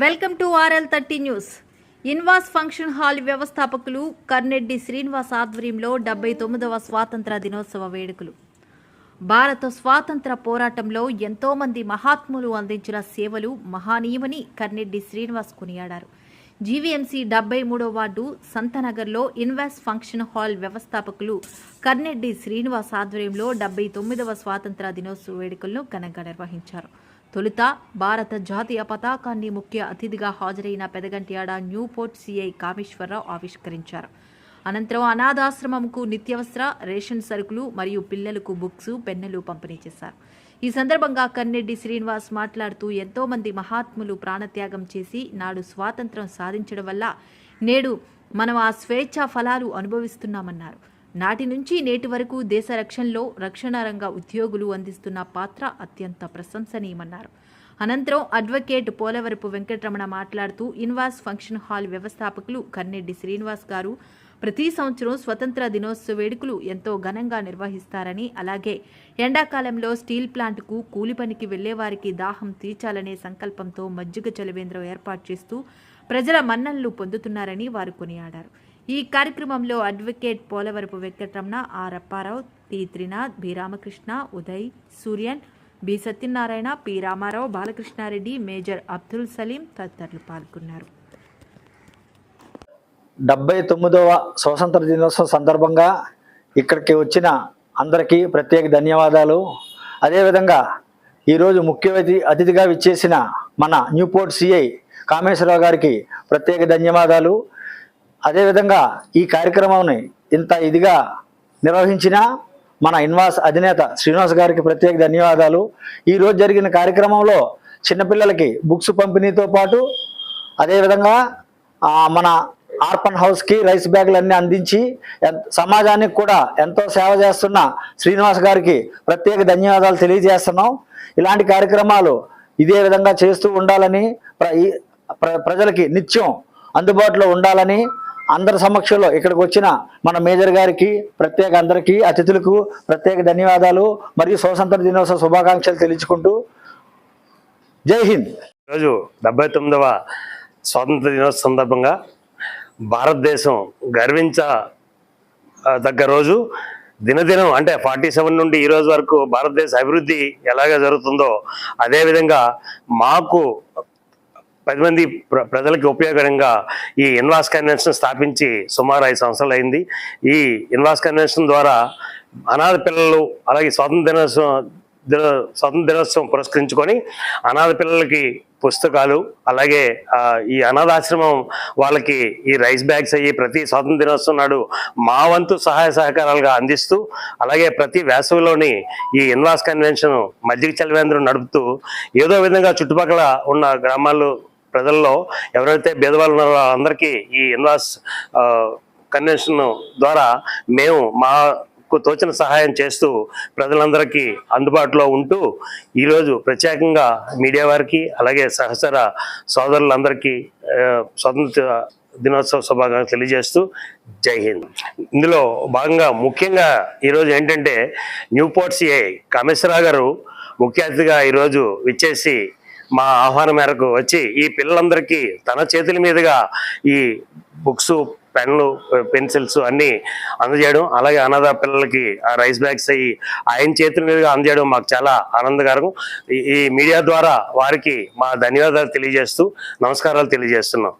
Welcome to RL thirty news. Invas function hall వ్యవస్థాపకులు కర్నెడ్డి శ్రీనివాస్ ఆధ్వర్యంలో డెబ్బై తొమ్మిదవ స్వాతంత్ర దినోత్సవ వేడుకలు. భారత స్వాతంత్ర పోరాటంలో ఎంతో మంది మహాత్ములు అందించిన సేవలు మహానీయమని కర్నెడ్డి శ్రీనివాస్ కొనియాడారు. జీవీఎంసీ డెబ్బై మూడో వార్డు సంతనగర్లో ఇన్వాస్ ఫంక్షన్ హాల్ వ్యవస్థాపకులు కర్నెడ్డి శ్రీనివాస్ ఆధ్వర్యంలో డెబ్బై తొమ్మిదవ స్వాతంత్ర దినోత్సవ వేడుకలను ఘనంగా నిర్వహించారు. తొలుత భారత జాతీయ పతాకాన్ని ముఖ్య అతిథిగా హాజరైన పెదగంట్యాడ న్యూపోర్ట్ సిఐ కామేశ్వరరావు ఆవిష్కరించారు. అనంతరం అనాథాశ్రమంకు నిత్యవసర రేషన్ సరుకులు మరియు పిల్లలకు బుక్స్ పెన్నులు పంపిణీ చేశారు. ఈ సందర్భంగా కన్నెడ్డి శ్రీనివాస్ మాట్లాడుతూ ఎంతోమంది మహాత్ములు ప్రాణత్యాగం చేసి నాడు స్వాతంత్రం సాధించడం వల్ల నేడు మనం ఆ స్వేచ్ఛా ఫలాలు అనుభవిస్తున్నామన్నారు. నాటి నుంచి నేటి వరకు దేశ రక్షణలో రక్షణ రంగ ఉద్యోగులు అందిస్తున్న పాత్ర అత్యంత ప్రశంసనీయమన్నారు. అనంతరం అడ్వకేట్ పోలవరపు వెంకటరమణ మాట్లాడుతూ ఇన్వాస్ ఫంక్షన్ హాల్ వ్యవస్థాపకులు కన్నెడ్డి శ్రీనివాస్ గారు ప్రతి సంవత్సరం స్వతంత్ర దినోత్సవ వేడుకలు ఎంతో ఘనంగా నిర్వహిస్తారని అలాగే ఎండాకాలంలో స్టీల్ ప్లాంట్కు కూలి పనికి వెళ్ళేవారికి దాహం తీర్చాలనే సంకల్పంతో మజ్జిగ చలివేంద్రం ఏర్పాటు చేస్తూ ప్రజల మన్ననలు పొందుతున్నారని వారు కొనియాడారు. ఈ కార్యక్రమంలో advocate Polavarapu Venkataramana R Apparao T Trinath B Ramakrishna Uday Suryan B Satyanarayana P Ramarao Balakrishnareddy major Abdul Saleem తదితరులు పాల్గొన్నారు. డెబ్బై తొమ్మిదవ స్వాతంత్ర దినోత్సవం సందర్భంగా ఇక్కడికి వచ్చిన అందరికీ ప్రత్యేక ధన్యవాదాలు. అదేవిధంగా ఈరోజు ముఖ్య అతి- అతిథిగా విచ్చేసిన మన న్యూపోర్ట్ సిఐ కామేశ్వరరావు గారికి ప్రత్యేక ధన్యవాదాలు. అదేవిధంగా ఈ కార్యక్రమాన్ని ఇంత ఇదిగా నిర్వహించిన మన ఇన్వాస్ అధినేత శ్రీనివాస్ గారికి ప్రత్యేక ధన్యవాదాలు. ఈరోజు జరిగిన కార్యక్రమంలో చిన్నపిల్లలకి బుక్స్ పంపిణీతో పాటు అదేవిధంగా మన ఆర్పన్ హౌస్కి రైస్ బ్యాగులన్నీ అందించి ఎన్- సమాజానికి కూడా ఎంతో సేవ చేస్తున్న శ్రీనివాస్ గారికి ప్రత్యేక ధన్యవాదాలు తెలియజేస్తున్నాం. ఇలాంటి కార్యక్రమాలు ఇదే విధంగా చేస్తూ ఉండాలని ప్ర- ఈ- ప్ర- ప్రజలకి నిత్యం అందుబాటులో ఉండాలని అందరి సమక్షంలో ఇక్కడికి వచ్చిన మన మేజర్ గారికి ప్రత్యేక అందరికీ అతిథులకు ప్రత్యేక ధన్యవాదాలు మరియు స్వాతంత్ర దినోత్సవ శుభాకాంక్షలు తెలియచుకుంటూ జై హింద్. ఈరోజు డెబ్బై తొమ్మిదవ స్వాతంత్ర దినోత్సవ సందర్భంగా భారతదేశం గర్వించ తగ్గ రోజు దినదినం అంటే ఫార్టీ సెవెన్ నుండి ఈ రోజు వరకు భారతదేశ అభివృద్ధి ఎలాగ జరుగుతుందో అదేవిధంగా మాకు పది మంది ప్ర ప్రజలకి ఉపయోగకరంగా ఈ ఇన్వాస్ కన్వెన్షన్ స్థాపించి సుమారు ఐదు సంవత్సరాలు అయింది. ఈ ఇన్వాస్ కన్వెన్షన్ ద్వారా అనాథ పిల్లలు అలాగే స్వాతంత్ర దినోత్సవం దిన స్వాతంత్ర దినోత్సవం పురస్కరించుకొని అనాథ పిల్లలకి పుస్తకాలు అలాగే ఈ అనాథాశ్రమం వాళ్ళకి ఈ రైస్ బ్యాగ్స్ అయ్యి ప్రతి స్వాతంత్ర దినోత్సవం నాడు మా వంతు సహాయ సహకారాలుగా అందిస్తూ అలాగే ప్రతి వేసవిలోని ఈ ఇన్వాస్ కన్వెన్షన్ మజ్జిగ చలివేంద్రం నడుపుతూ ఏదో విధంగా చుట్టుపక్కల ఉన్న గ్రామాల్లో ప్రజల్లో ఎవరైతే భేదవాళ్ళు ఉన్నారో అందరికీ ఈ ఇన్వాస్ కన్వెన్షన్ ద్వారా మేము మాకు తోచిన సహాయం చేస్తూ ప్రజలందరికీ అందుబాటులో ఉంటూ ఈరోజు ప్రత్యేకంగా మీడియా వారికి అలాగే సహచర సోదరులందరికీ స్వతంత్ర దినోత్సవ శుభాకాంక్షలు తెలియజేస్తూ జై హింద్. ఇందులో భాగంగా ముఖ్యంగా ఈరోజు ఏంటంటే న్యూపోర్ట్ సిఐ కామేశ్వరరావు గారు ముఖ్య అతిథిగా ఈరోజు విచ్చేసి మా ఆహ్వానం మేరకు వచ్చి ఈ పిల్లలందరికీ తన చేతుల మీదుగా ఈ బుక్స్ పెన్లు పెన్సిల్స్ అన్నీ అందజేయడం అలాగే అనాథ పిల్లలకి ఆ రైస్ బ్యాగ్స్ అయ్యి ఆయన చేతుల మీదుగా అందజేయడం మాకు చాలా ఆనందకరం. ఈ- ఈ మీడియా ద్వారా వారికి మా ధన్యవాదాలు తెలియజేస్తూ నమస్కారాలు తెలియజేస్తున్నాం.